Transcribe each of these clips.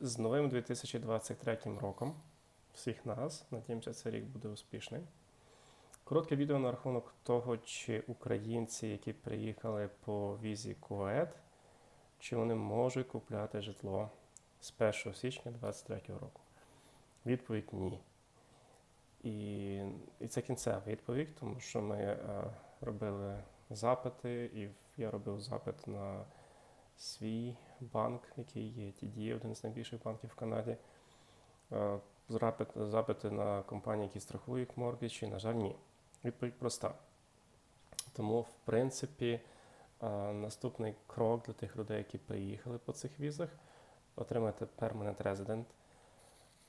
з, новим 2023 роком всіх нас. Надіємося, цей рік буде успішний. Коротке відео на рахунок того, чи українці, які приїхали по візі КУЕД, чи вони можуть купляти житло з 1 січня 2023 року. Відповідь ні. І, і це кінцева відповідь, тому що ми е, робили запити, і я робив запит на свій банк, який є TD, один з найбільших банків в Канаді. Е, запити на компанії, які страхують моргічі, на жаль, ні. Відповідь проста. Тому, в принципі, е, наступний крок для тих людей, які приїхали по цих візах, отримати Permanent Resident.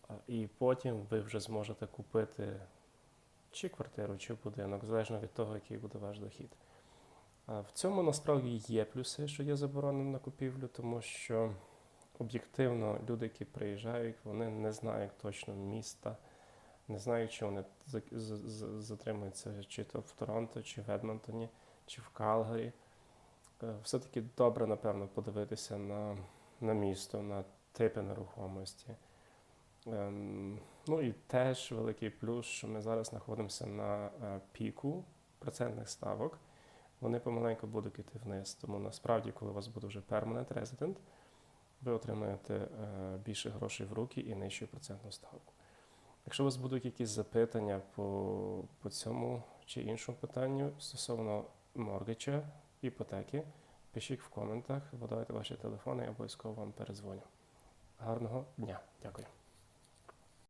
Е, І потім ви вже зможете купити чи квартиру, чи будинок, залежно від того, який буде ваш дохід. В цьому насправді є плюси, що є заборона на купівлю, тому що об'єктивно люди, які приїжджають, вони не знають точно міста, не знають, чи вони затримуються чи то в Торонто, чи в Едмонтоні, чи в Калгарі. Е, Все-таки добре, напевно, подивитися на, на місто, на типи нерухомості. Ем, ну і теж великий плюс, що ми зараз знаходимося на е, піку процентних ставок. Вони помаленьку будуть йти вниз. Тому насправді, коли у вас буде вже permanent resident, ви отримаєте е, більше грошей в руки і нижчу процентну ставку. Якщо у вас будуть якісь запитання по, по цьому чи іншому питанню стосовно моргача, іпотеки, пишіть в коментах, видавайте ваші телефони, я обов'язково вам перезвоню. Гарного дня. Дякую.